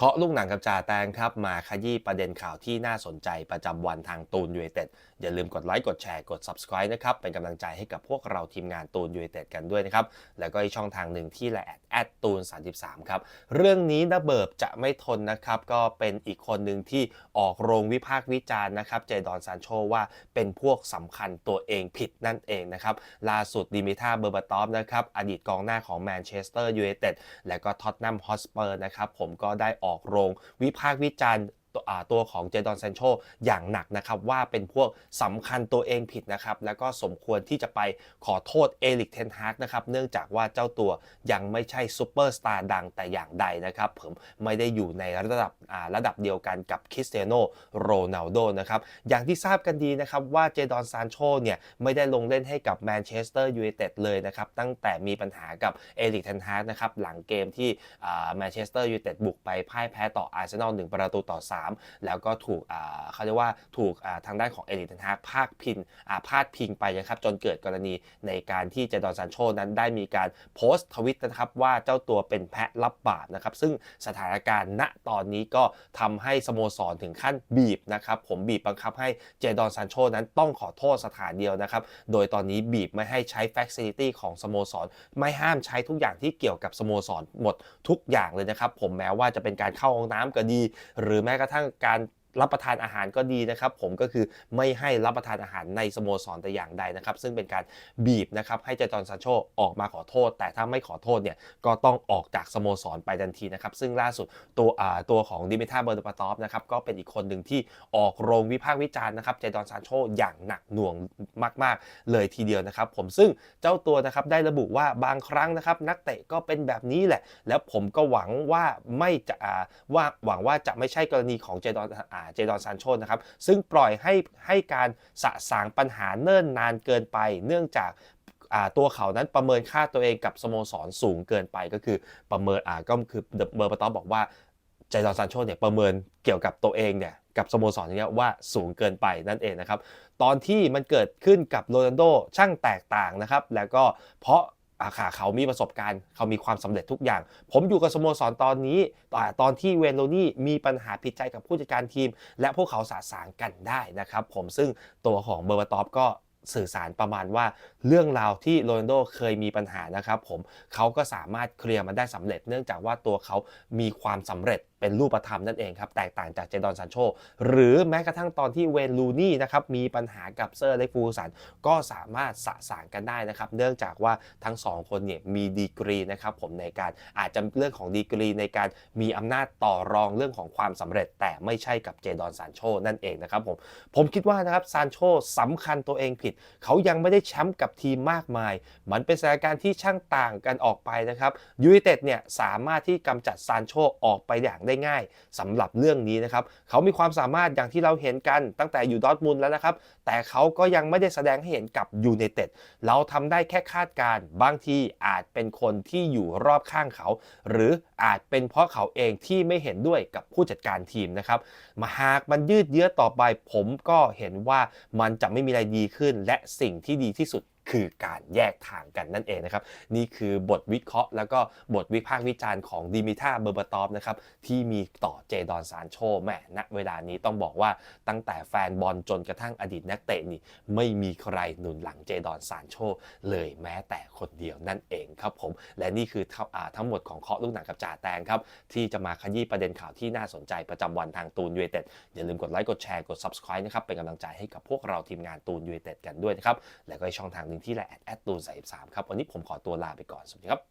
เคาะลูกหนังกับจ่าแตงครับ มาขยี้ประเด็นข่าวที่น่าสนใจประจำวันทางตูนยูไนเต็ดอย่าลืมกดไลค์กดแชร์กด subscribe นะครับ เป็นกำลังใจให้กับพวกเราทีมงานตูนยูไนเต็ดกันด้วยนะครับ แล้วก็อีกช่องทางหนึ่งที่แหละแอดตูน33 ครับ เรื่องนี้นะเบิร์บจะไม่ทนนะครับ ก็เป็นอีกคนหนึ่งที่ออกโรงวิพากษ์วิจารณ์นะครับ เจดอนซานโชว่าเป็นพวกสำคัญตัวเองผิดนั่นเองนะครับล่าสุดดิมิทาเบอร์บาตอฟนะครับอดีตกองหน้าของแมนเชสเตอร์ยูไนเต็ดและก็ท็อตแนมฮอสเปอร์นะครับผมก็ได้ออกออกโรง วิพากษ์วิจารณ์ ตัวของเจดอนเซนโชอย่างหนักนะครับว่าเป็นพวกสำคัญตัวเองผิดนะครับแล้วก็สมควรที่จะไปขอโทษเอลิกเทนฮากนะครับเนื่องจากว่าเจ้าตัวยังไม่ใช่ซูเปอร์สตาร์ดังแต่อย่างใดนะครับผมไม่ได้อยู่ในระดับระดับเดียวกันกับคริสเตียโนโรนัลโดนะครับอย่างที่ทราบกันดีนะครับว่าเจดอนซานโชเนี่ยไม่ได้ลงเล่นให้กับแมนเชสเตอร์ยูไนเต็ดเลยนะครับตั้งแต่มีปัญหากับเอลิกเทนฮากนะครับหลังเกมที่แมนเชสเตอร์ยูไนเต็ดบุกไปพ่ายแพ้ต่ออาร์เซนอล1ประตูต่อ 3แล้วก็ถูกเขาเรียกว่าถูกทางด้านของเอลิกเทนฮากพากพินอ่าพาดพิงไปนะครับจนเกิดกรณีในการที่เจดอนซานโชนั้นได้มีการโพสต์ทวิตนะครับว่าเจ้าตัวเป็นแพะรับบาปนะครับซึ่งสถานการณ์ณตอนนี้ก็ทำให้สโมสรถึงขั้นบีบนะครับผมบีบบังคับให้เจดอนซานโชนั้นต้องขอโทษสถานเดียวนะครับโดยตอนนี้บีบไม่ให้ใช้แฟคซิลิตี้ของสโมสร ไม่ห้ามใช้ทุกอย่างที่เกี่ยวกับสโมสรหมดทุกอย่างเลยนะครับผมแม้ว่าจะเป็นการเข้าห้องน้ำก็ดี หรือแม้กระทั่งการ รับประทานอาหารก็ดีนะครับ ผมก็คือไม่ให้รับประทานอาหารในสโมสรแต่อย่างใดนะครับ ซึ่งเป็นการบีบนะครับให้เจจอนซานโชออกมาขอโทษ แต่ถ้าไม่ขอโทษเนี่ยก็ต้องออกจากสโมสรไปทันทีนะครับ ซึ่งล่าสุดตัวอ่าตัวของดิมิทาเบอร์ตปาตอฟนะครับก็เป็นอีกคนหนึ่งที่ออกโรงวิพากษ์วิจารณ์นะครับเจจอนซานโชอย่างหนักหน่วงมาก ๆ เลยทีเดียวนะครับ ผมซึ่งเจ้าตัวนะครับได้ระบุว่าบางครั้งนะครับนักเตะก็เป็นแบบนี้แหละ แล้วผมก็หวังว่าไม่จะอ่าว่าหวังว่าจะไม่ใช่กรณีของเจดอนอาเจดอนซานโชนะครับ ซึ่งปล่อยให้ให้การสะสางปัญหาเนิ่นนานเกินไป เนื่องจากตัวเขานั้นประเมินค่าตัวเองกับสโมสรสูงเกินไปก็คือประเมินอ่าก็คือเบอร์ปตอบอกว่าเจดอนซานโชเนี่ยประเมินเกี่ยวกับตัวเองเนี่ยกับสโมสรเนี้ยว่าสูงเกินไปนั่นเองนะครับ ตอนที่มันเกิดขึ้นกับโรนัลโดช่างแตกต่างนะครับ แล้วก็เพราะ อาขาเขามีประสบการณ์เขามีความสำเร็จทุกอย่าง ผมอยู่กับสโมสรตอนนี้ตอนตอนที่เวนโรนี่มีปัญหาผิดใจกับผู้จัดการทีม และพวกเขาสาสางกันได้นะครับผมซึ่งตัวของเบอร์บาตอฟก็ สื่อสารประมาณว่าเรื่องราวที่โรนัลโดเคยมีปัญหานะครับผมเขาก็สามารถเคลียร์มันได้สำเร็จ เนื่องจากว่าตัวเขามีความสำเร็จเป็นรูปธรรมนั่นเองครับ แตกต่างจากเจดอนซานโช หรือแม้กระทั่งตอนที่เวนลูนี่นะครับมีปัญหากับเซอร์เล็กฟูสันก็สามารถสะสางกันได้นะครับ เนื่องจากว่าทั้งสองคนเนี่ยมีดีกรีนะครับผมในการอาจจะเรื่องของดีกรีในการมีอำนาจต่อรองเรื่องของความสำเร็จ แต่ไม่ใช่กับเจดอนซานโชนั่นเองนะครับผมผมคิดว่านะครับซานโชสำคัญตัวเองผิดเขายังไม่ได้แชมป์กับทีมมากมาย มันเป็นสถานการณ์ที่ช่างต่างกันออกไปนะครับยูไนเต็ดเนี่ยสามารถที่กำจัดซานโชออกไปอย่างได้ง่ายสำหรับเรื่องนี้นะครับเขามีความสามารถอย่างที่เราเห็นกันตั้งแต่อยู่ดอร์ทมุนแล้วนะครับ แต่เขาก็ยังไม่ได้แสดงให้เห็นกับยูไนเต็ดเราทำได้แค่คาดการบางทีอาจเป็นคนที่อยู่รอบข้างเขา หรืออาจเป็นเพราะเขาเองที่ไม่เห็นด้วยกับผู้จัดการทีมนะครับมาหากมันยืดเยื้อต่อไปผมก็เห็นว่ามันจะไม่มีอะไรดีขึ้นและสิ่งที่ดีที่สุด คือการแยกทางกันนั่นเองนะครับ นี่คือบทวิเคราะห์ แล้วก็บทวิพากษ์วิจารณ์ของดิมิท่าเบอร์บาตอฟนะครับที่มีต่อเจดอนซานโชแม่ณเวลานี้ต้องบอกว่าตั้งแต่แฟนบอลจนกระทั่งอดีตนักเตะนี่ไม่มีใครหนุนหลังเจดอนซานโชเลยแม้แต่คนเดียวนั่นเองครับผม และนี่คือทั้งหมดของเคาะลูกหนังกับจ่าแตงครับ ที่จะมาขยี้ประเด็นข่าวที่น่าสนใจประจำวันทางตูนยูไนเต็ดอย่าลืมกดไลค์กดแชร์กด subscribe นะครับเป็นกำลังใจให้กับพวกเราทีมงานตูนยูไนเต็ดกันด้วยนะครับแล้วก็ช่องทางนึงที่แหละแอดตูน33ครับวันนี้ผมขอตัวลาไปก่อนสวัสดีครับ